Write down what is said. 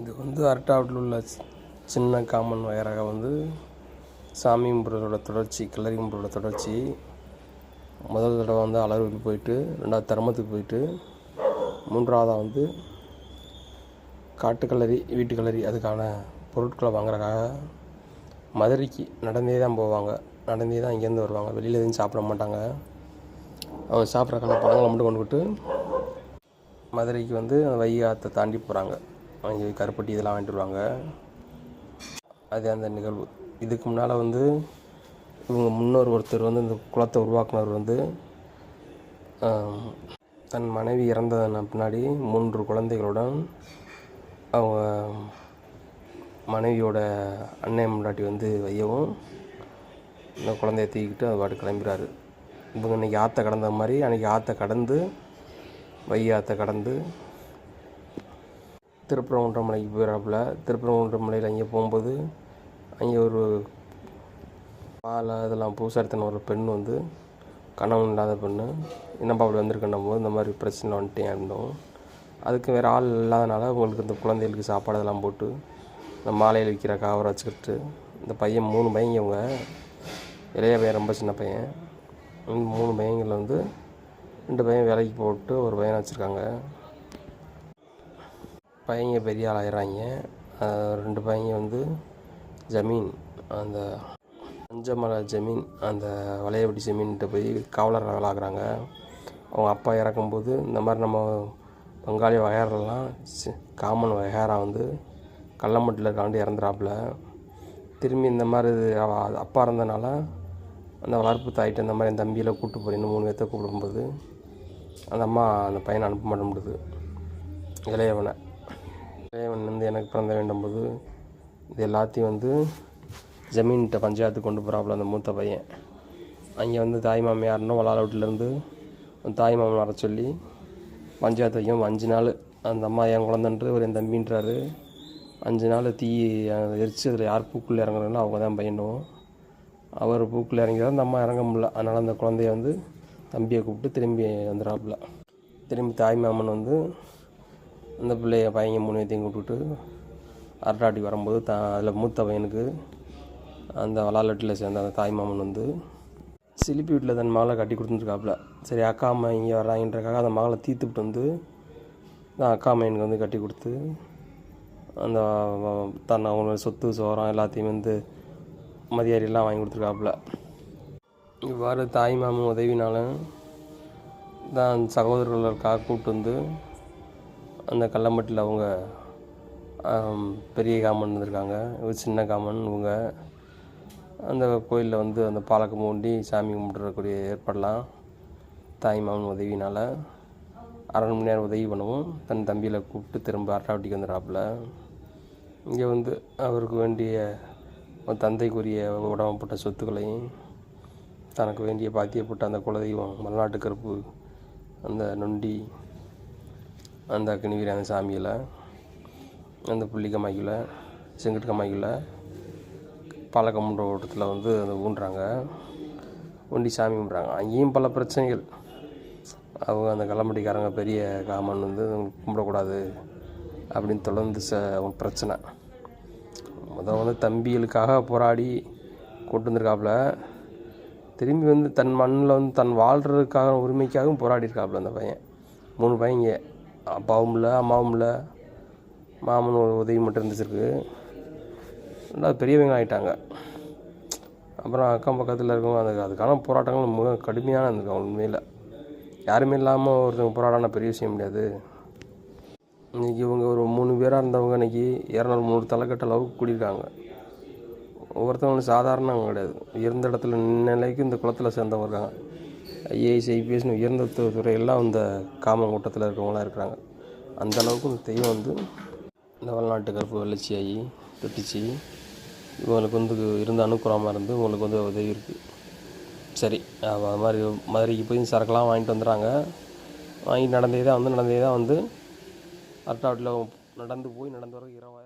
இது வந்து அரட்டாவட்டில் உள்ள சின்ன காமன் வயராக வந்து சாமி கும்பிட்றதோட தொடர்ச்சி கிளறி கும்பிட்றதோட தொடர்ச்சி. முதல் தடவை வந்து அலர்வுக்கு போயிட்டு ரெண்டாவது தர்மத்துக்கு போயிட்டு மூன்றாவதாக வந்து காட்டுக்கலரி வீட்டு கலரி அதுக்கான பொருட்களை வாங்குறதுக்காக மதுரைக்கு நடந்தே தான் போவாங்க. நடந்தே தான் இங்கேருந்து வருவாங்க. வெளியில் எதுவும் சாப்பிட மாட்டாங்க. அவங்க சாப்பிட்றக்கான பழங்களை மட்டும் கொண்டுக்கிட்டு மதுரைக்கு வந்து வைகாத்தை தாண்டி போகிறாங்க அங்கே கருப்பட்டி இதெல்லாம் வாங்கிட்டு வருவாங்க. அது அந்த நிகழ்வு. இதுக்கு முன்னால் வந்து இவங்க முன்னோர் ஒருத்தர் வந்து இந்த குளத்தை உருவாக்குனவர் வந்து தன் மனைவி இறந்ததன் பின்னாடி மூன்று குழந்தைகளுடன் அவங்க மனைவியோட அண்ணன் முன்னாடி வந்து வையவும் இந்த குழந்தைய தூக்கிட்டு அது பாட்டு கிளம்பிறாரு. இவங்க இன்றைக்கி ஆற்றை கடந்த மாதிரி அன்றைக்கி ஆற்ற கடந்து வைகை ஆற்றை கடந்து திருப்பரங்குன்றம் மலைக்கு போயிடறாப்புல திருப்பரங்குன்றம் ஒன்றமலையில் அங்கே போகும்போது அங்கே ஒரு மாலை இதெல்லாம் பூசாரித்தன ஒரு பெண் வந்து கணவன் இல்லாத பெண்ணு என்னப்பா அப்படி வந்திருக்கணும் போது இந்த மாதிரி பிரச்சனை வந்துட்டேன் இருந்தோம் அதுக்கு வேறு ஆள் இல்லாதனால உங்களுக்கு இந்த குழந்தைகளுக்கு சாப்பாடு இதெல்லாம் போட்டு இந்த மாலையில் விற்கிற காவரை வச்சுக்கிட்டு இந்த பையன் மூணு பையங்க இவங்க இளைய பையன் ரொம்ப சின்ன பையன். மூணு பையங்களில் வந்து ரெண்டு பையன் வேலைக்கு போட்டு ஒரு பையனை வச்சுருக்காங்க. பையங்க பெரிய ஆள் ஆயிடுறாங்க ரெண்டு பையங்க வந்து ஜமீன் அந்த அஞ்சமலை ஜமீன் அந்த வளையபடி ஜமீன்கிட்ட போய் காவலர் ஆகிறாங்க அவங்க அப்பா இறக்கும்போது இந்த மாதிரி நம்ம பங்காளி வகையாரெல்லாம் காமன் வகையாரா வந்து கள்ளமட்டில் இருக்காண்டு இறந்துறாப்புல. திரும்பி இந்த மாதிரி அப்பா இருந்தனால அந்த வளர்ப்பு தாயிட்டு இந்த மாதிரி என் தம்பியில் கூப்பிட்டு போகிறேன் மூணு பேர்த்த கூப்பிடும்போது அந்த அம்மா அந்த பையனை அனுப்ப மாட்டேங்குது இளையவனை. இறைவன் வந்து எனக்கு பிறந்த வேண்டும் போது இது எல்லாத்தையும் வந்து ஜமீன்கிட்ட பஞ்சாயத்து கொண்டு போகிறாப்புல அந்த மூத்த பையன். அங்கே வந்து தாய் மாமியார்னு வளால வீட்டிலேருந்து தாய் மாமன் வர சொல்லி பஞ்சாயத்து வைக்கும். அஞ்சு நாள் அந்த அம்மா என் குழந்தைன்றது ஒரு என் தம்பின்றாரு. அஞ்சு நாள் தீ எரிச்சு அதில் யார் பூக்குள்ளே இறங்குறாங்களோ அவங்க தான் பையனும். அவர் பூக்குள்ளே இறங்கிதான் அந்த அம்மா இறங்க முடியல. அதனால் அந்த குழந்தைய வந்து தம்பியை கூப்பிட்டு திரும்பி வந்துடுறாப்புல. திரும்பி தாய் மாமன் வந்து அந்த பிள்ளைய பையங்க மூணு பேத்தையும் கூப்பிட்டுட்டு அரட்டாட்டி வரும்போது த அதில் மூத்த பையனுக்கு அந்த வளாலட்டில் சேர்ந்த அந்த தாய் மாமன் வந்து சிலிப்பி வீட்டில் தன் மகளை கட்டி கொடுத்துருக்காப்புல. சரி அக்கா அம்மா இங்கே வராங்கன்றக்காக அந்த மகளை தீர்த்துட்டு வந்து தான் அக்கா அம்மையனுக்கு வந்து கட்டி கொடுத்து அந்த தன் அவங்களோட சொத்து சோரம் எல்லாத்தையும் வந்து மதியாரியெல்லாம் வாங்கி கொடுத்துருக்காப்புல. இவ்வாறு தாய் மாமன் உதவினாலும் தான் சகோதரர்களுக்காக கூப்பிட்டு வந்து அந்த கல்லம்பட்டியில் அவங்க பெரிய காமன் இருந்திருக்காங்க. இவர் சின்ன காமன் இவங்க. அந்த கோயிலில் வந்து அந்த பாலக்கு மூண்டி சாமி கும்பிட்றக்கூடிய ஏற்படலாம் தாய் மாமன் உதவினால் அரை மணி நேரம் உதவி பண்ணவும். தன் தம்பியில் கூப்பிட்டு திரும்ப அட்டாவட்டிக்கு வந்துடுறாப்புல. இங்கே வந்து அவருக்கு வேண்டிய தந்தைக்குரிய உடம்பப்பட்ட சொத்துக்களையும் தனக்கு வேண்டிய பாத்தியப்பட்ட அந்த குலதெய்வம் மலைநாட்டு கருப்பு அந்த நொண்டி அந்த அக்னிவீரி அந்த சாமியில். அந்த புள்ளி புள்ளிக்கம்மாய்க்குள்ள செங்கட்டு கம்மாய்க்குள்ள பாலக்கமுன்ற ஓட்டத்தில் வந்து அந்த ஊன்றாங்க. ஒண்டி சாமி கும்பிட்றாங்க அங்கேயும் பல பிரச்சனைகள். அவங்க அந்த கள்ளம்பட்டிக்காரங்க பெரிய காமன் வந்து கும்பிடக்கூடாது அப்படின்னு தொடர்ந்து ச அவங்க பிரச்சனை. முதல் வந்து தம்பிகளுக்காக போராடி கொண்டு வந்திருக்காப்புல. திரும்பி வந்து தன் மண்ணில் வந்து தன் வாழ்கிறதுக்காக உரிமைக்காகவும் போராடி இருக்காப்புல அந்த பையன். மூணு பையங்க அப்பாவும் இல்லை அம்மாவும் இல்லை. மாமன் ஒரு உதவி மட்டும் இருந்துச்சிருக்கு. ரெண்டாவது பெரியவங்க ஆகிட்டாங்க அப்புறம் அக்கம் பக்கத்தில் இருக்கவங்க அதுக்கு அதுக்கான போராட்டங்கள் மிக கடுமையான இருந்திருக்கு உண்மையில். யாருமே இல்லாமல் ஒருத்தவங்க போராடினா பெரிய விஷயம் முடியாது இன்றைக்கி இவங்க ஒரு மூணு பேராக இருந்தவங்க இன்றைக்கி இரநூறு மூணு தலைக்கட்ட அளவுக்கு கூடியிருக்காங்க. ஒவ்வொருத்தவங்களும் சாதாரணவங்க கிடையாது. இருந்த இடத்துல நிலைக்கு இந்த குளத்தில் சேர்ந்தவங்க இருக்காங்க. ஐஏஎஸ் ஐபிஎஸ்னு உயர்ந்த துறையெல்லாம் இந்த காமன் கூட்டத்தில் இருக்கிறவங்களாம் இருக்கிறாங்க. அந்த அளவுக்கு இந்த தெய்வம் வந்து இந்த வளநாட்டு கருப்பு வெள்ளச்சியாகி தொட்டிச்சு. இவங்களுக்கு வந்து இருந்த அனுக்கூலமாக இருந்து உங்களுக்கு வந்து உதவி இருக்குது சரி அது மாதிரி மதுரைக்கு போய் சரக்குலாம் வாங்கிட்டு வந்துடுறாங்க. வாங்கி நடந்தே தான் வந்து நடந்தே தான் வந்து அரட்டாவட்டில் நடந்து போய் நடந்து வர இரவாக